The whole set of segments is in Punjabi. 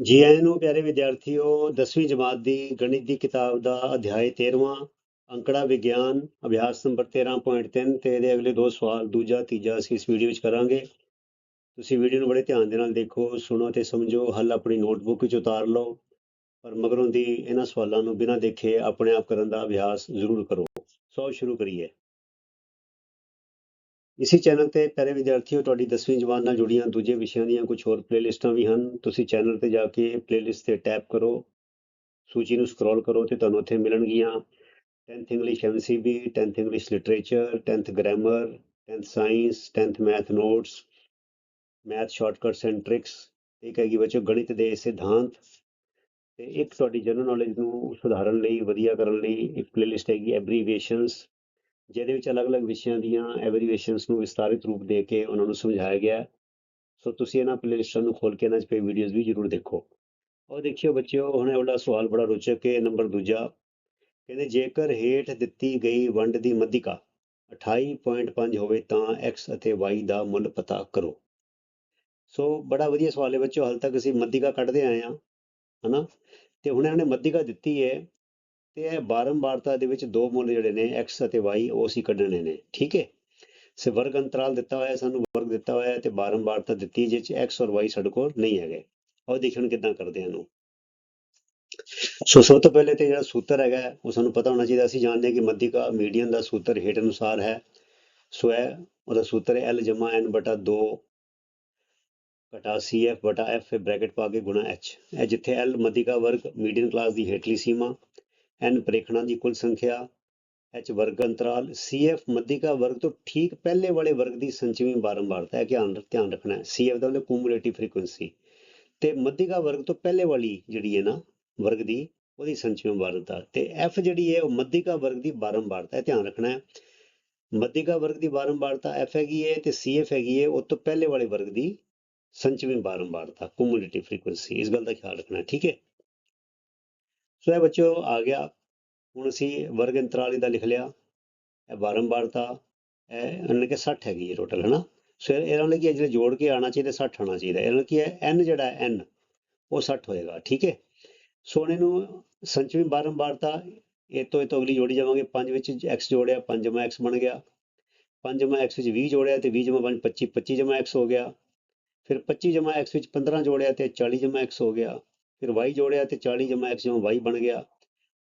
ਜੀ ਆਇਆਂ ਨੂੰ ਪਿਆਰੇ ਵਿਦਿਆਰਥੀਓ 10ਵੀਂ ਜਮਾਤ ਦੀ ਗਣਿਤ ਦੀ ਕਿਤਾਬ ਦਾ ਅਧਿਆਇ 13ਵਾਂ ਅੰਕੜਾ ਵਿਗਿਆਨ, ਅਭਿਆਸ ਨੰਬਰ 13.3 ਤੇ ਇਹਦੇ ਅਗਲੇ ਦੋ ਸਵਾਲ, ਦੂਜਾ, ਤੀਜਾ ਅਸੀਂ ਇਸ ਵੀਡੀਓ ਵਿੱਚ ਕਰਾਂਗੇ। ਤੁਸੀਂ ਵੀਡੀਓ ਨੂੰ ਬੜੇ ਧਿਆਨ ਦੇ ਨਾਲ ਦੇਖੋ, ਸੁਣੋ ਤੇ ਸਮਝੋ, ਹੱਲ ਆਪਣੀ ਨੋਟਬੁੱਕ ਵਿੱਚ ਉਤਾਰ ਲਓ, ਪਰ ਮਗਰੋਂ ਦੀ ਇਹਨਾਂ ਸਵਾਲਾਂ ਨੂੰ ਬਿਨਾਂ ਦੇਖੇ ਆਪਣੇ ਆਪ ਕਰਨ ਦਾ ਅਭਿਆਸ ਜ਼ਰੂਰ ਕਰੋ। ਸੋ ਸ਼ੁਰੂ ਕਰੀਏ। ਇਸੇ ਚੈਨਲ ਤੇ ਪਿਆਰੇ ਵਿਦਿਆਰਥੀਓ, ਤੁਹਾਡੀ 10ਵੀਂ ਜਮਾਤ ਨਾਲ ਜੁੜੀਆਂ ਦੂਜੇ ਵਿਸ਼ਿਆਂ ਦੀਆਂ ਕੁਝ ਹੋਰ ਪਲੇਲਿਸਟਾਂ ਵੀ ਹਨ। ਤੁਸੀਂ ਚੈਨਲ ਤੇ ਜਾ ਕੇ ਪਲੇਲਿਸਟ ਤੇ ਟੈਪ ਕਰੋ, ਸੂਚੀ ਨੂੰ ਸਕਰੋਲ ਕਰੋ ਤੇ ਤੁਹਾਨੂੰ ਉੱਥੇ ਮਿਲਣਗੀਆਂ। 10th English MCB 10th English literature 10th grammar 10th science 10th math notes math shortcuts and tricks ਇੱਕ ਹੈਗੀ ਬੱਚੋ ਗਣਿਤ ਦੇ ਸਿਧਾਂਤ। ਤੇ ਇੱਕ ਤੁਹਾਡੀ ਜਨਰਲ ਨੌਲੇਜ ਨੂੰ ਸੁਧਾਰਨ ਲਈ, ਵਧੀਆ ਕਰਨ ਲਈ ਇੱਕ ਪਲੇਲਿਸਟ ਹੈਗੀ ਐਬਰੀਵੇਸ਼ਨਸ ਜਿਹਦੇ ਵਿੱਚ ਅਲੱਗ-ਅਲੱਗ ਵਿਸ਼ਿਆਂ ਦੀਆਂ ਐਬਰੀਵੇਸ਼ਨਸ ਨੂੰ ਵਿਸਤਾਰਿਤ ਰੂਪ ਦੇ ਕੇ ਉਹਨਾਂ ਨੂੰ ਸਮਝਾਇਆ ਗਿਆ ਸੋ ਤੁਸੀਂ ਇਹਨਾਂ ਪਲੇਲਿਸਟਾਂ ਨੂੰ ਖੋਲ ਕੇ ਇਹਨਾਂ 'ਚ ਪਈ ਵੀਡੀਓਜ਼ ਵੀ ਜ਼ਰੂਰ ਦੇਖੋ। ਔਰ ਦੇਖਿਓ ਬੱਚਿਓ, ਹੁਣ ਉਹਦਾ ਸਵਾਲ ਬੜਾ ਰੋਚਕ ਹੈ। ਨੰਬਰ ਦੂਜਾ, ਕਹਿੰਦੇ ਜੇਕਰ ਹੇਠ ਦਿੱਤੀ ਗਈ ਵੰਡ ਦੀ ਮੱਧਿਕਾ 28.5 ਹੋਵੇ ਤਾਂ x ਅਤੇ y ਦਾ ਮੁੱਲ ਪਤਾ ਕਰੋ। ਸੋ ਬੜਾ ਵਧੀਆ ਸਵਾਲ ਹੈ ਬੱਚਿਓ, ਹਾਲ ਤੱਕ ਅਸੀਂ ਮੱਧਿਕਾ ਕੱਢਦੇ ਆਏ ਹਾਂ, ਹਨਾ? ਤੇ ਹੁਣ ਇਹਨੇ ਮੱਧਿਕਾ ਦਿੱਤੀ ਹੈ। ਤੇ ਇਹ ਬਾਰੰਬਾਰਤਾ ਦੇ ਵਿੱਚ ਦੋ ਮੁੱਲ ਜਿਹੜੇ ਨੇ x ਅਤੇ y ਉਹ ਅਸੀਂ ਕੱਢਣੇ ਨੇ ਠੀਕ ਹੈ? ਸੇ ਵਰਗ ਅੰਤਰਾਲ ਦਿੱਤਾ ਹੋਇਆ ਸਾਨੂੰ ਵਰਗ ਦਿੱਤਾ ਹੋਇਆ ਤੇ ਬਾਰੰਬਾਰਤਾ ਦਿੱਤੀ ਹੈ, ਚ x ਔਰ y ਸਾਡੇ ਕੋਲ ਨਹੀਂ ਹੈਗੇ। ਉਹ ਦੇਖਣ ਕਿਦਾਂ ਕਰਦੇ ਆ ਇਹਨੂੰ। ਸੋ ਸਭ ਤੋਂ ਪਹਿਲੇ ਤੇ ਜਿਹੜਾ ਸੂਤਰ ਹੈਗਾ ਉਹ ਸਾਨੂੰ ਪਤਾ ਹੋਣਾ ਚਾਹੀਦਾ ਅਸੀਂ ਜਾਣਦੇ ਹਾਂ ਕਿ ਮੱਧਿਕਾ ਮੀਡੀਅਨ ਦਾ ਸੂਤਰ ਹੇਠ ਅਨੁਸਾਰ ਹੈ। ਸੋ ਇਹ ਉਹਦਾ ਸੂਤਰ ਹੈ L ਜਮਾ n ਬਟਾ 2 ਘਟਾ CF ਬਟਾ F ਬ੍ਰੈਕਟ ਪਾ ਕੇ ਗੁਣਾ H ਇਹ ਜਿੱਥੇ L ਮੱਧਿਕਾ ਵਰਗ ਮੀਡੀਅਨ ਕਲਾਸ ਦੀ ਹੇਠਲੀ ਸੀਮਾ n ਪ੍ਰੇਖਣਾਂ ਦੀ ਕੁੱਲ ਸੰਖਿਆ H ਵਰਗ ਅੰਤਰਾਲ CF ਮੱਧਿਕਾ ਵਰਗ ਤੋਂ ਠੀਕ ਪਹਿਲੇ ਵਾਲੇ ਵਰਗ ਦੀ ਸੰਚਵੀਂ ਬਾਰੰਬਾਰਤਾ ਹੈ ਧਿਆਨ ਧਿਆਨ ਰੱਖਣਾ ਹੈ। CF ਦਾ ਮਤਲਬ ਕੂਮੂਲੇਟਿਵ ਫ੍ਰੀਕੁਐਂਸੀ ਤੇ ਮੱਧਿਕਾ ਵਰਗ ਤੋਂ ਪਹਿਲੇ ਵਾਲੀ ਜਿਹੜੀ ਹੈ ਨਾ ਵਰਗ ਦੀ, ਉਹਦੀ ਸੰਚਵੀਂ ਵਾਰਤਾ ਤੇ F ਜਿਹੜੀ ਹੈ, ਉਹ ਮੱਧਿਕਾ ਵਰਗ ਦੀ ਬਾਰੰਬਾਰਤਾ ਹੈ, ਧਿਆਨ ਰੱਖਣਾ ਹੈ। ਮੱਧਿਕਾ ਵਰਗ ਦੀ ਬਾਰੰਬਾਰਤਾ F ਹੈਗੀ ਹੈ ਤੇ ਐਫ ਹੈਗੀ ਹੈ, ਉਹ ਤੋਂ ਪਹਿਲੇ ਵਾਲੇ ਵਰਗ ਦੀ ਸੰਚਵੀਂ ਬਾਰੰਬਾਰਤਾ ਕੂਮੂਲੇਟਿਵ ਫ੍ਰੀਕੁਐਂਸੀ ਇਸ ਗੱਲ ਦਾ ਖਿਆਲ ਰੱਖਣਾ ਠੀਕ ਹੈ? ਸੋ ਇਹ ਬੱਚਿਓ ਆ ਗਿਆ। ਹੁਣ ਅਸੀਂ ਵਰਗ ਅੰਤਰਾਲ ਇਹਦਾ ਲਿਖ ਲਿਆ। ਇਹ ਬਾਰੰਬਾਰਤਾ, ਇਹ ਉਹਨਾਂ ਕਿ 60 ਹੈਗੀ ਹੈ ਟੋਟਲ ਹੈਨਾ? ਸੋ ਇਹਨਾਂ ਲਈ ਕੀ ਹੈ ਜਿਹੜੇ ਜੋੜ ਕੇ ਆਣਾ ਚਾਹੀਦਾ 60 ਹੋਣਾ ਚਾਹੀਦਾ। ਇਹਨਾਂ ਕੀ ਹੈ n ਜਿਹੜਾ ਹੈ, n, ਉਹ 60 ਹੋਏਗਾ, ਠੀਕ ਹੈ? ਸੋ ਹੁਣ ਇਹਨੂੰ ਸੰਚਵੀਂ ਬਾਰੰਬਾਰਤਾ, ਇਹ ਤੋਂ ਇਹ ਤੋਂ ਅਗਲੀ ਜੋੜੀ ਜਾਵਾਂਗੇ। 5 ਵਿੱਚ x ਜੋੜਿਆ 5 ਜਮਾ x ਬਣ ਗਿਆ। 5 ਜਮਾ x ਵਿੱਚ 20 ਜੋੜਿਆ ਤੇ 20 ਜਮਾ 5 25 25 ਜਮਾ x ਹੋ ਗਿਆ। ਫਿਰ 25 ਜਮਾ x ਵਿੱਚ 15 ਜੋੜਿਆ ਤੇ 40 ਜਮਾ x ਹੋ ਗਿਆ। ਫਿਰ y ਜੋੜਿਆ ਤੇ 40 ਜਮਾ x ਜਮਾ y ਬਣ ਗਿਆ।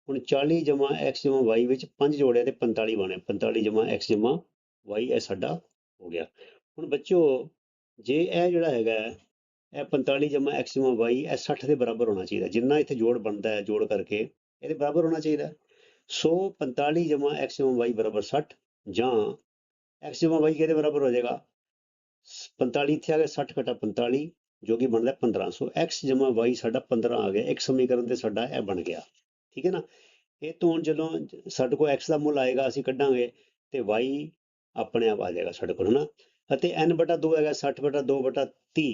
ਹੁਣ 40 ਜਮਾ x ਜਮਾ y ਵਿੱਚ 5 ਜੋੜਿਆ ਤੇ 45 ਬਣਿਆ। 45 ਜਮਾ x ਜਮਾ y ਇਹ ਸਾਡਾ ਹੋ ਗਿਆ। ਹੁਣ ਬੱਚਿਓ, ਜੇ ਇਹ ਜਿਹੜਾ ਹੈਗਾ, ਇਹ 45 ਜਮਾ x ਜਮਾ y, ਇਹ 60 ਦੇ ਬਰਾਬਰ ਹੋਣਾ ਚਾਹੀਦਾ। ਜਿੰਨਾ ਇੱਥੇ ਜੋੜ ਬਣਦਾ ਹੈ, ਜੋੜ ਕਰਕੇ, ਇਹਦੇ ਬਰਾਬਰ ਹੋਣਾ ਚਾਹੀਦਾ। ਸੋ 45 ਜਮਾ x ਜਮਾ y ਬਰਾਬਰ 60 ਜਾਂ x ਜਮਾ y ਕਿਹਦੇ ਬਰਾਬਰ ਹੋ ਜਾਏਗਾ? 45 ਇੱਥੇ ਆ ਗਿਆ 60 ਘਟਾ 45 ਜੋ ਕਿ ਬਣਦਾ ਹੈ 15 ਸੋ, x ਜਮਾ y ਸਾਡਾ 15 ਆ ਗਿਆ, ਇੱਕ ਸਮੀਕਰਨ ਤੇ ਸਾਡਾ ਇਹ ਬਣ ਗਿਆ, ਠੀਕ ਹੈ ਨਾ? ਇਹ ਤੋਂ ਹੁਣ ਜਦੋਂ ਸਾਡੇ ਕੋਲ x ਦਾ ਮੁੱਲ ਆਏਗਾ, ਅਸੀਂ ਕੱਢਾਂਗੇ ਤੇ y ਆਪਣੇ ਆਪ ਆ ਜਾਏਗਾ ਸਾਡੇ ਕੋਲ ਹਨਾ ਅਤੇ n ਬਟਾ 2 ਹੈਗਾ 60 ਬਟਾ 2 ਬਟਾ 30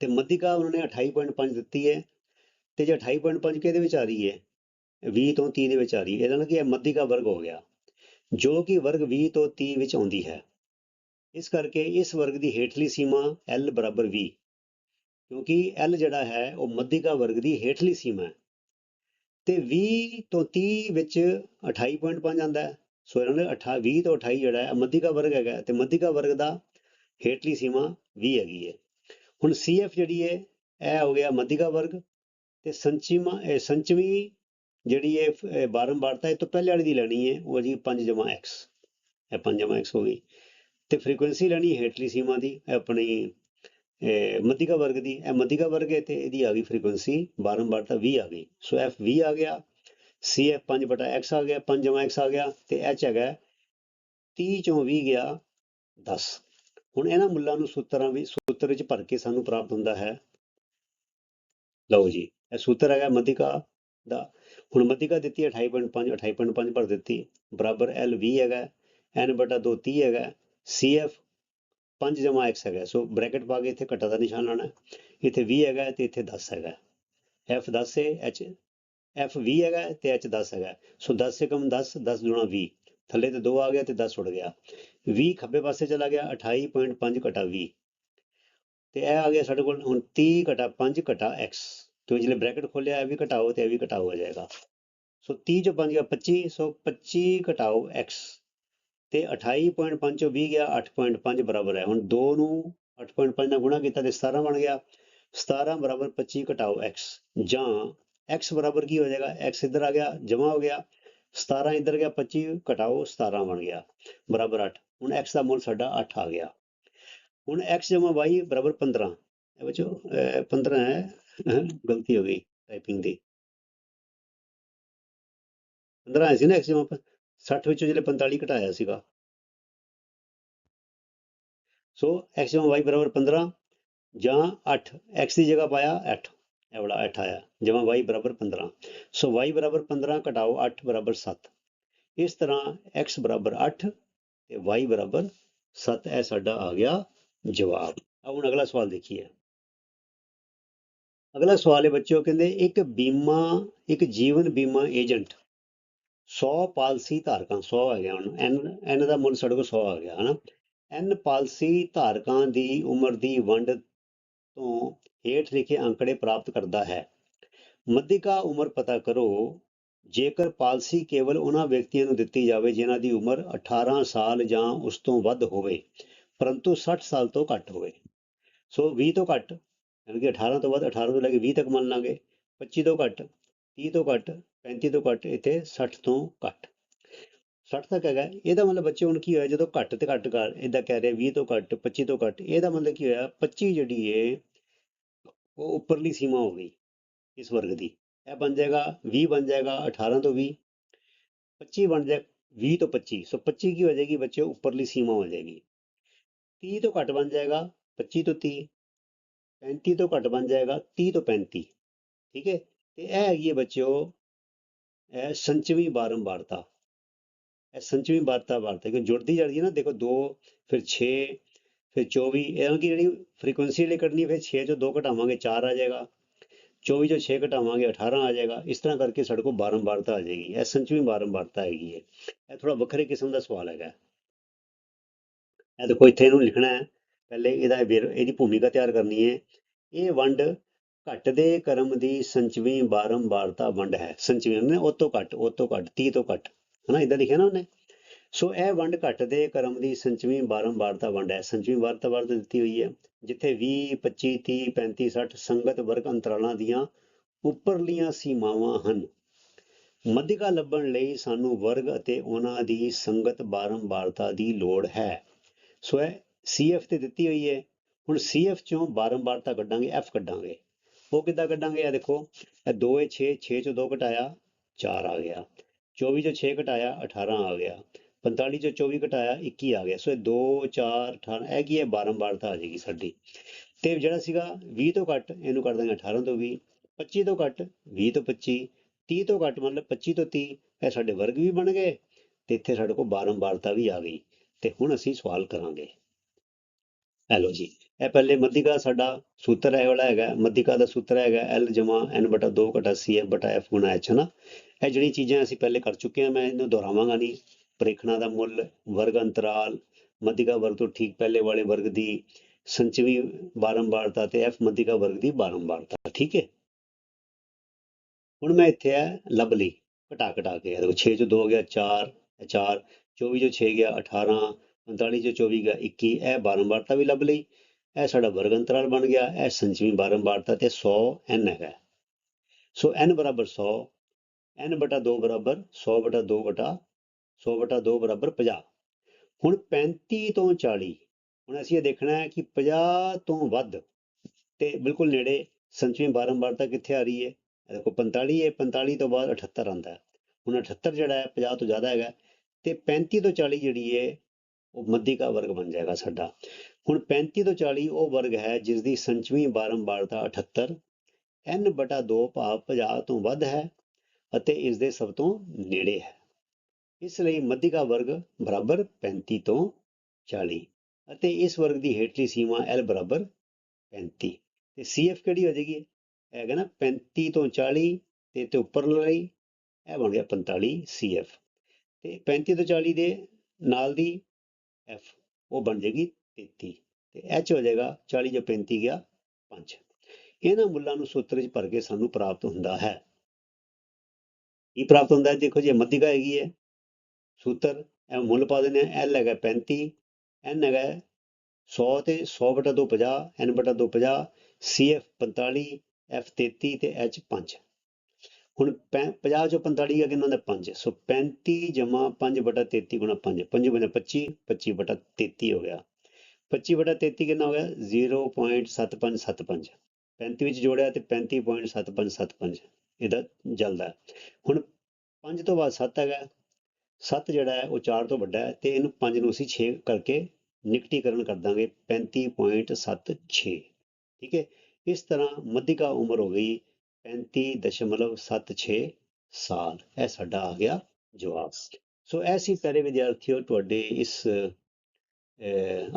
ਤੇ ਮੱਧਿਕਾ ਉਹਨਾਂ ਨੇ 28.5 ਦਿੱਤੀ ਹੈ, ਤੇ ਜੇ 28.5 ਕਿਹਦੇ ਵਿੱਚ ਆ ਰਹੀ ਹੈ? 20 ਤੋਂ 30 ਦੇ ਵਿੱਚ ਆ ਰਹੀ ਹੈ, ਇਹਦਾ ਮਤਲਬ ਕਿ ਇਹ ਮੱਧਿਕਾ ਵਰਗ ਹੋ ਗਿਆ, ਜੋ ਕਿ ਵਰਗ 20 ਤੋਂ 30 ਵਿੱਚ ਆਉਂਦੀ ਹੈ। ਇਸ ਕਰਕੇ ਇਸ ਵਰਗ ਦੀ ਹੇਠਲੀ ਸੀਮਾ L ਬਰਾਬਰ 20 ਕਿਉਂਕਿ L ਜਿਹੜਾ ਹੈ ਉਹ ਮੱਧਿਕਾ ਵਰਗ ਦੀ ਹੇਠਲੀ ਸੀਮਾ ਹੈ। ਤੇ 20 ਤੋਂ 30 ਵਿੱਚ 28.5 ਆਂਦਾ ਹੈ। ਸੋ ਇਹਨਾਂ ਨੇ 28 20 ਤੋਂ 28 ਜਿਹੜਾ ਹੈ ਮੱਧਿਕਾ ਵਰਗ ਹੈਗਾ ਤੇ ਮੱਧਿਕਾ ਵਰਗ ਦਾ ਹੇਠਲੀ ਸੀਮਾ 20 ਹੈਗੀ ਹੈ। ਹੁਣ CF ਜਿਹੜੀ ਹੈ, ਇਹ ਹੋ ਗਿਆ ਮੱਧਿਕਾ ਵਰਗ ਤੇ ਸੰਚੀਮਾ, ਇਹ ਸੰਚਵੀਂ ਜਿਹੜੀ ਹੈ, ਇਹ ਬਾਰੰਬਾਰਤਾ, ਇਹ ਤੋਂ ਪਹਿਲੇ ਵਾਲੀ ਦੀ ਲੈਣੀ ਹੈ, ਉਹ ਜੀ 5 ਜਮਾ x ਇਹ 5 ਜਮਾ x ਹੋ ਗਈ। ਤੇ ਫ੍ਰੀਕੁਐਂਸੀ ਲੈਣੀ ਹੇਠਲੀ ਸੀਮਾ ਦੀ, ਇਹ ਆਪਣੀ ਮਧਿਕਾ ਵਰਗ ਦੀ, ਇਹ ਮਧਿਕਾ ਵਰਗ ਹੈ ਤੇ ਇਹਦੀ ਆ ਗਈ ਫ੍ਰੀਕੁਐਂਸੀ ਬਾਰੰਬਾਰਤਾ 20 ਆ ਗਈ। ਸੋ ਐਫ 20 ਆ ਗਿਆ ਸੀ cf 5 ਬਟਾ ਐਕਸ ਆ ਗਿਆ 5 ਜਮਾ x ਆ ਗਿਆ, ਤੇ h ਹੈਗਾ 30 ਚੋਂ 20 ਗਿਆ 10 ਹੁਣ ਇਹਨਾਂ ਮੁੱਲਾਂ ਨੂੰ ਸੂਤਰਾਂ ਵਿੱਚ ਸੂਤਰ ਵਿੱਚ ਭਰ ਕੇ ਸਾਨੂੰ ਪ੍ਰਾਪਤ ਹੁੰਦਾ ਹੈ। ਲਓ ਜੀ, ਇਹ ਸੂਤਰ ਹੈਗਾ ਮੱਧਿਕਾ ਦਾ। ਹੁਣ ਮੱਧਿਕਾ ਦਿੱਤੀ ਹੈ 28.5 28.5 ਭਰ ਦਿੱਤੀ, ਬਰਾਬਰ L 20 ਹੈਗਾ, n ਬਟਾ 2 30 ਹੈਗਾ CF 5 ਜਮਾ x ਹੈਗਾ, ਸੋ ਬ੍ਰੈਕਟ ਪਾ ਕੇ ਇੱਥੇ ਘਟਾ ਦਾ ਨਿਸ਼ਾਨ ਲਾਣਾ ਇੱਥੇ 20 ਹੈਗਾ ਤੇ ਇੱਥੇ 10 ਹੈਗਾ। F 10 ਹੈ H, F 20 ਹੈਗਾ ਤੇ H 10 ਹੈਗਾ। ਸੋ 10 ਸੇ ਕਮ 10 10 ਗੁਣਾ 20 ਥੱਲੇ ਤੇ 2 ਆ ਗਿਆ ਤੇ 10 ਉੜ ਗਿਆ। 20 ਖੱਬੇ ਪਾਸੇ ਚਲਾ ਗਿਆ 28.5 ਘਟਾ 20 ਤੇ ਇਹ ਆ ਗਿਆ ਸਾਡੇ ਕੋਲ ਹੁਣ 30 ਘਟਾ 5 ਘਟਾ x ਤੇ ਜਿਹੜੇ ਬ੍ਰੈਕਟ ਖੋਲਿਆ ਇਹ ਵੀ ਘਟਾਓ ਤੇ ਇਹ ਵੀ ਘਟਾਓ ਹੋ ਜਾਏਗਾ। ਸੋ 30 ਜੋ 5 ਗਿਆ 25 ਸੋ 25 ਘਟਾਓ x ਤੇ 28.5 ਚੋਂ 20 ਗਿਆ 8.5 ਬਰਾਬਰ ਹੈ। ਹੁਣ 2 ਨੂੰ 8.5 ਨਾਲ ਗੁਣਾ ਕੀਤਾ ਤੇ 17 ਬਣ ਗਿਆ। 17 ਬਰਾਬਰ 25 ਘਟਾਓ x, ਜਾਂ x ਬਰਾਬਰ ਕੀ ਹੋ ਜਾਏਗਾ? x ਇੱਧਰ ਆ ਗਿਆ ਜਮਾ ਹੋ ਗਿਆ। 17 ਇੱਧਰ ਗਿਆ 25 ਘਟਾਓ 17 ਬਣ ਗਿਆ। ਬਰਾਬਰ 8 ਹੁਣ x ਦਾ ਮੁੱਲ ਸਾਡਾ 8 ਆ ਗਿਆ। ਹੁਣ x ਜਮਾ y ਬਰਾਬਰ 15 ਇਹ ਬੱਚੋ, ਅਹ 15 ਹੈ। ਗਲਤੀ ਹੋ ਗਈ ਟਾਈਪਿੰਗ ਦੀ। 15 ਆਇਆ ਸੀ ਨਾ x ਜਮਾ 60 ਵਿੱਚੋਂ ਜਿਹੜੇ 45 ਘਟਾਇਆ ਸੀਗਾ। ਸੋ x ਜਮਾ y ਬਰਾਬਰ 15 ਜਾਂ 8 x ਦੀ ਜਗ੍ਹਾ ਪਾਇਆ 8 ਇਹ ਵਾਲਾ 8 ਆਇਆ, ਜਮਾ y ਬਰਾਬਰ 15 ਸੋ y ਬਰਾਬਰ 15 ਘਟਾਓ 8 ਬਰਾਬਰ 7 ਇਸ ਤਰ੍ਹਾਂ x ਬਰਾਬਰ 8 ਤੇ y ਬਰਾਬਰ 7 ਇਹ ਸਾਡਾ ਆ ਗਿਆ ਜਵਾਬ। ਆ ਹੁਣ ਅਗਲਾ ਸਵਾਲ ਦੇਖੀਏ। ਅਗਲਾ ਸਵਾਲ ਹੈ ਬੱਚਿਓ, ਕਹਿੰਦੇ ਇੱਕ ਬੀਮਾ, ਇੱਕ ਜੀਵਨ ਬੀਮਾ ਏਜੰਟ 100 ਪਾਲਸੀ ਧਾਰਕਾਂ 100 ਆ ਗਿਆ ਹੁਣ, ਐਨ ਐਨ ਦਾ ਮੁੱਲ ਸਾਡੇ ਕੋਲ 100 ਆ ਗਿਆ, ਹਨਾ? ਐਨ ਪਾਲਸੀ ਧਾਰਕਾਂ ਦੀ ਉਮਰ ਦੀ ਵੰਡ ਤੋਂ ਹੇਠ ਲਿਖੇ ਅੰਕੜੇ ਪ੍ਰਾਪਤ ਕਰਦਾ ਹੈ। ਮੱਧਿਕਾ ਉਮਰ ਪਤਾ ਕਰੋ, ਜੇਕਰ ਪਾਲਸੀ ਕੇਵਲ ਉਹਨਾਂ ਵਿਅਕਤੀਆਂ ਨੂੰ ਦਿੱਤੀ ਜਾਵੇ ਜਿਨ੍ਹਾਂ ਦੀ ਉਮਰ 18 ਸਾਲ ਜਾਂ ਉਸ ਤੋਂ ਵੱਧ ਹੋਵੇ, ਪਰੰਤੂ 60 ਸਾਲ ਤੋਂ ਘੱਟ ਹੋਵੇ। ਸੋ 20 ਤੋਂ ਘੱਟ, ਯਾਨੀ ਕਿ 18 ਤੋਂ ਵੱਧ 18 ਤੋਂ ਲੈ ਕੇ 20 ਤੱਕ ਮੰਨ ਲਾਂਗੇ 25 ਤੋਂ ਘੱਟ 30 ਤੋਂ ਘੱਟ 35 ਤੋਂ ਘੱਟ, ਇੱਥੇ 60 ਤੋਂ ਘੱਟ। 60 ਤੱਕ ਹੈਗਾ। ਇਹਦਾ ਮਤਲਬ ਬੱਚੇ ਹੁਣ ਕੀ ਹੋਇਆ, ਜਦੋਂ ਘੱਟ ਤੇ ਘੱਟ ਕਰ ਇਦਾਂ ਕਹਿ ਰਹੇ 20 ਤੋਂ ਘੱਟ 25 ਤੋਂ ਘੱਟ, ਇਹਦਾ ਮਤਲਬ ਕੀ ਹੋਇਆ 25 ਜਿਹੜੀ ਏ, ਉਹ ਉੱਪਰਲੀ ਸੀਮਾ ਹੋ ਗਈ ਇਸ ਵਰਗ ਦੀ। ਇਹ ਬਣ ਜਾਏਗਾ 20 ਬਣ ਜਾਏਗਾ 18 ਤੋਂ 20 25 ਬਣ ਜਾਏ 20 ਤੋਂ 25 ਸੋ 25 ਕੀ ਹੋ ਜਾਏਗੀ ਬੱਚੇ ਉੱਪਰਲੀ ਸੀਮਾ ਹੋ ਜਾਏਗੀ। 30 ਤੋਂ ਘੱਟ ਬਣ ਜਾਏਗਾ 25 ਤੋਂ 30 35 ਤੋਂ ਘੱਟ ਬਣ ਜਾਏਗਾ 30 ਤੋਂ 35 ਠੀਕ ਹੈ ਤੇ ਇਹ ਹੈਗੀ ਹੈ ਬੱਚਿਓ ਇਹ ਸੰਚਵੀ ਬਾਰੰਬਾਰਤਾ। ਇਹ ਸੰਚਵੀ ਵਾਰਤਾ ਵਾਰਤਾ ਕਿ ਜੁੜਦੀ ਜਾਂਦੀ ਹੈ ਨਾ, ਦੇਖੋ 2 ਫਿਰ 6 ਫਿਰ 24 ਇਹਨਾਂ ਦੀ ਜਿਹੜੀ ਫ੍ਰੀਕੁਐਂਸੀ ਲਈ ਕੱਢਣੀ ਫਿਰ 6 ਚੋਂ 2 ਘਟਾਵਾਂਗੇ 4 ਆ ਜਾਏਗਾ। 24 ਚੋਂ 6 ਘਟਾਵਾਂਗੇ 18 ਆ ਜਾਏਗਾ। ਇਸ ਤਰ੍ਹਾਂ ਕਰਕੇ ਸਾਡੇ ਕੋਲ ਬਾਰੰਬਾਰਤਾ ਆ ਜਾਏਗੀ। ਇਹ ਸੰਚਵੀ ਬਾਰੰਬਾਰਤਾ ਹੈਗੀ ਹੈ। ਇਹ ਥੋੜਾ ਵੱਖਰੇ ਕਿਸਮ ਦਾ ਸਵਾਲ ਹੈਗਾ। ਇਹ ਦੇਖੋ, ਇੱਥੇ ਇਹਨੂੰ ਲਿਖਣਾ ਹੈ। ਪਹਿਲੇ ਇਹਦਾ ਇਹਦੀ ਭੂਮਿਕਾ ਤਿਆਰ ਕਰਨੀ ਹੈ। ਇਹ ਵੰਡ ਘੱਟ ਦੇ ਕਰਮ ਦੀ ਸੰਚਵੀ ਬਾਰੰਬਾਰਤਾ ਵੰਡ ਹੈ। ਸੰਚਵੀ ਨੇ ਉਹ ਤੋਂ ਘੱਟ ਉਹ ਤੋਂ ਘੱਟ 30 ਤੋਂ ਘੱਟ, ਹਨਾ ਇਦਾਂ ਲਿਖਿਆ ਨਾ ਉਹਨੇ। ਸੋ ਇਹ ਵੰਡ ਘੱਟ ਦੇ ਕਰਮ ਦੀ ਸੰਚਵੀਂ ਬਾਰੰਬਾਰਤਾ ਵੰਡ ਹੈ। ਸੰਚਵੀਂ ਵਾਰਤਾ ਵਾਰਤਾ ਦਿੱਤੀ ਹੋਈ ਹੈ। ਜਿੱਥੇ 20 25 30 35 60 ਸੰਗਤ ਵਰਗ ਅੰਤਰਾਲਾਂ ਦੀਆਂ ਉੱਪਰਲੀਆਂ ਸੀਮਾਵਾਂ ਹਨ। ਮੱਧਿਕਾ ਲੱਭਣ ਲਈ ਸਾਨੂੰ ਵਰਗ ਅਤੇ ਉਹਨਾਂ ਦੀ ਸੰਗਤ ਬਾਰੰਬਾਰਤਾ ਦੀ ਲੋੜ ਹੈ। ਸੋ ਇਹ CF ਤੇ ਦਿੱਤੀ ਹੋਈ ਹੈ। ਹੁਣ CF ਚੋਂ ਬਾਰੰਬਾਰਤਾ ਕੱਢਾਂਗੇ ਐਫ ਕੱਢਾਂਗੇ। ਉਹ ਕਿੱਦਾਂ ਕੱਢਾਂਗੇ? ਇਹ ਦੇਖੋ, ਇਹ 2 ਹੈ 6 6 ਚੋਂ 2 ਘਟਾਇਆ 4 ਆ ਗਿਆ। 24 ਚੋਂ 6 ਘਟਾਇਆ 18 ਆ ਗਿਆ। 45 ਚੋਂ 24 ਘਟਾਇਆ 21 ਆ ਗਿਆ। ਸੋ ਇਹ 2 4 18 ਇਹ ਕੀ ਹੈ? ਬਾਰੰਬਾਰਤਾ ਆ ਜਾਏਗੀ ਸਾਡੀ। ਤੇ ਜਿਹੜਾ ਸੀਗਾ 20 ਤੋਂ ਘੱਟ, ਇਹਨੂੰ ਕਰ ਦਾਂਗੇ 18 ਤੋਂ 20 25 ਤੋਂ ਘੱਟ 20 ਤੋਂ 25 30 ਤੋਂ ਘੱਟ ਮਤਲਬ 25 ਤੋਂ 30 ਇਹ ਸਾਡੇ ਵਰਗ ਵੀ ਬਣ ਗਏ ਤੇ ਇੱਥੇ ਸਾਡੇ ਕੋਲ ਬਾਰੰਬਾਰਤਾ ਵੀ ਆ ਗਈ। ਤੇ ਹੁਣ ਅਸੀਂ ਸਵਾਲ ਕਰਾਂਗੇ। ਹੈਲੋ ਜੀ। ਇਹ ਪਹਿਲੇ ਮੱਧਿਕਾ ਸਾਡਾ ਸੂਤਰ ਹੈ ਵਾਲਾ ਹੈਗਾ, ਮੱਧਿਕਾ ਦਾ ਸੂਤਰ ਹੈਗਾ L ਜਮਾ n ਬਟਾ 2 ਘਟਾ CF ਬਟਾ F ਗੁਣਾ H ਨਾ ਇਹ ਜਿਹੜੀਆਂ ਚੀਜ਼ਾਂ ਅਸੀਂ ਪਹਿਲੇ ਕਰ ਚੁੱਕੇ ਹਾਂ, ਮੈਂ ਇਹਨੂੰ ਦੁਹਰਾਵਾਂਗਾ ਨਹੀਂ। ਪ੍ਰੇਖਣਾ ਦਾ ਮੁੱਲ, ਵਰਗ ਅੰਤਰਾਲ, ਮੱਧਿਕਾ ਵਰਗ ਤੋਂ ਠੀਕ ਪਹਿਲੇ ਵਾਲੇ ਵਰਗ ਦੀ ਸੰਚਵੀ ਬਾਰੰਬਾਰਤਾ ਤੇ F ਮੱਧਿਕਾ ਵਰਗ ਦੀ ਬਾਰੰਬਾਰਤਾ, ਠੀਕ ਹੈ? ਹੁਣ ਮੈਂ ਇੱਥੇ ਹੈ ਲੱਭ ਲਈ, ਘਟਾ ਘਟਾ ਕੇ। ਇਹ ਦੇਖੋ 6 ਚੋਂ 2 ਗਿਆ 4 ਇਹ 4 24 ਚੋਂ 6 ਗਿਆ 18 45 ਚੋਂ 24 ਗਿਆ 21 ਇਹ ਬਾਰੰਬਾਰਤਾ ਵੀ ਲੱਭ ਲਈ। ਇਹ ਸਾਡਾ ਵਰਗ ਅੰਤਰਾਲ ਬਣ ਗਿਆ, ਇਹ ਸੰਚਵੀ ਬਾਰੰਬਾਰਤਾ ਤੇ 100 n ਹੈਗਾ। ਸੋ n ਬਰਾਬਰ 100 n ਬਟਾ 2 ਬਰਾਬਰ 100 ਬਟਾ 2 ਬਟਾ 100 ਬਟਾ 2 ਬਰਾਬਰ 50 ਹੁਣ 35 ਤੋਂ 40 ਹੁਣ ਅਸੀਂ ਇਹ ਦੇਖਣਾ ਹੈ ਕਿ 50 ਤੋਂ ਵੱਧ ਤੇ ਬਿਲਕੁਲ ਨੇੜੇ ਸੰਚਵੀ ਬਾਰੰਬਾਰਤਾ ਕਿੱਥੇ ਆ ਰਹੀ ਹੈ? ਇਹ ਦੇਖੋ 45 ਹੈ 45 ਤੋਂ ਬਾਅਦ 78 ਆਉਂਦਾ ਹੈ। ਹੁਣ 78 ਜਿਹੜਾ ਹੈ 50 ਤੋਂ ਜ਼ਿਆਦਾ ਹੈਗਾ ਤੇ 35 ਤੋਂ 40 ਜਿਹੜੀ ਹੈ, ਉਹ ਮੱਧਿਕਾ ਵਰਗ ਬਣ ਜਾਏਗਾ ਸਾਡਾ। ਹੁਣ 35 ਤੋਂ 40 ਉਹ ਵਰਗ ਹੈ ਜਿਸ ਦੀ ਸੰਚਵੀ ਬਾਰੰਬਾਰਤਾ 78 n ਬਟਾ 2 ਭਾਵ 50 ਤੋਂ ਵੱਧ ਹੈ ਅਤੇ ਇਸ ਦੇ ਸਭ ਤੋਂ ਨੇੜੇ ਹੈ। ਇਸ ਲਈ ਮੱਧਿਕਾ ਵਰਗ ਬਰਾਬਰ 35 ਤੋਂ 40 ਅਤੇ ਇਸ ਵਰਗ ਦੀ ਹੇਠਲੀ ਸੀਮਾ L ਬਰਾਬਰ 35 ਤੇ CF ਕਿਹੜੀ ਹੋ ਜਾਏਗੀ? ਹੈਗਾ ਨਾ 35 ਤੋਂ 40 ਤੇ ਤੇ ਉੱਪਰ ਲਈ, ਇਹ ਬਣ ਗਿਆ 45 CF ਤੇ 35 ਤੋਂ 40 ਦੇ ਨਾਲ ਦੀ F ਉਹ ਬਣ ਜਾਏਗੀ 33 ਤੇ h ਹੋ ਜਾਏਗਾ 40 ਜੋ 35 ਗਿਆ 5 ਇਹਨਾਂ ਮੁੱਲਾਂ ਨੂੰ ਸੂਤਰ 'ਚ ਭਰ ਕੇ ਸਾਨੂੰ ਪ੍ਰਾਪਤ ਹੁੰਦਾ ਹੈ। ਕੀ ਪ੍ਰਾਪਤ ਹੁੰਦਾ ਹੈ? ਦੇਖੋ ਜੀ, ਇਹ ਹੈਗੀ ਹੈ। ਸੂਤਰ, ਇਹ ਮੁੱਲ ਪਾ ਦਿੰਦੇ ਆ L ਹੈਗਾ 35 N ਹੈਗਾ 100 ਤੇ 100 ਬਟਾ 250 N ਬਟਾ 250 CF 45 F 33 ਤੇ H 5 ਹੁਣ 50 ਚੋਂ 45 ਆ ਕਿੰਨਾ ਦਾ 5 ਸੋ 35 ਜਮਾ 5 ਬਟਾ 33 ਗੁਣਾ 5 5 ਬਣੇ 25 25 ਬਟਾ 33 ਹੋ ਗਿਆ। 25 ਬਟਾ 33 ਕਿੰਨਾ ਹੋ ਗਿਆ? 0.7575 35 ਵਿੱਚ ਜੋੜਿਆ ਤੇ 35.7575 ਇਹਦਾ ਜਲਦਾ ਹੁਣ 5 ਤੋਂ ਬਾਅਦ 7 ਹੈਗਾ। 7 ਜਿਹੜਾ ਹੈ, ਉਹ 4 ਤੋਂ ਵੱਡਾ ਹੈ ਤੇ ਇਹਨੂੰ 5 ਨੂੰ ਅਸੀਂ 6 ਕਰਕੇ ਨਿਕਟੀਕਰਨ ਕਰ ਦਾਂਗੇ 35.76 ਠੀਕ ਹੈ? ਇਸ ਤਰ੍ਹਾਂ ਮਧਿਕਾ ਉਮਰ ਹੋ ਗਈ 35.76 ਸਾਲ। ਇਹ ਸਾਡਾ ਆ ਗਿਆ ਜਵਾਬ। ਸੋ ਐਸੀ ਪਿਆਰੇ ਵਿਦਿਆਰਥੀਓ, ਤੁਹਾਡੇ ਇਸ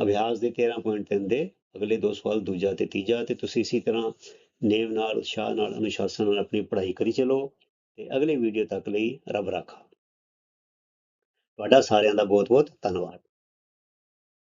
ਅਭਿਆਸ ਦੇ 13.3 ਦੇ ਅਗਲੇ ਦੋ ਸਵਾਲ ਦੂਜਾ ਤੇ ਤੀਜਾ ਤੇ ਤੁਸੀਂ ਇਸੇ ਤਰ੍ਹਾਂ ਨੇਮ ਨਾਲ ਉਤਸ਼ਾਹ ਨਾਲ, ਅਨੁਸ਼ਾਸਨ ਨਾਲ ਆਪਣੀ ਪੜ੍ਹਾਈ ਕਰੀ ਚਲੋ ਤੇ ਅਗਲੇ ਵੀਡੀਓ ਤੱਕ ਲਈ ਰੱਬ ਰਾਖਾ। ਤੁਹਾਡਾ ਸਾਰਿਆਂ ਦਾ ਬਹੁਤ ਬਹੁਤ ਧੰਨਵਾਦ।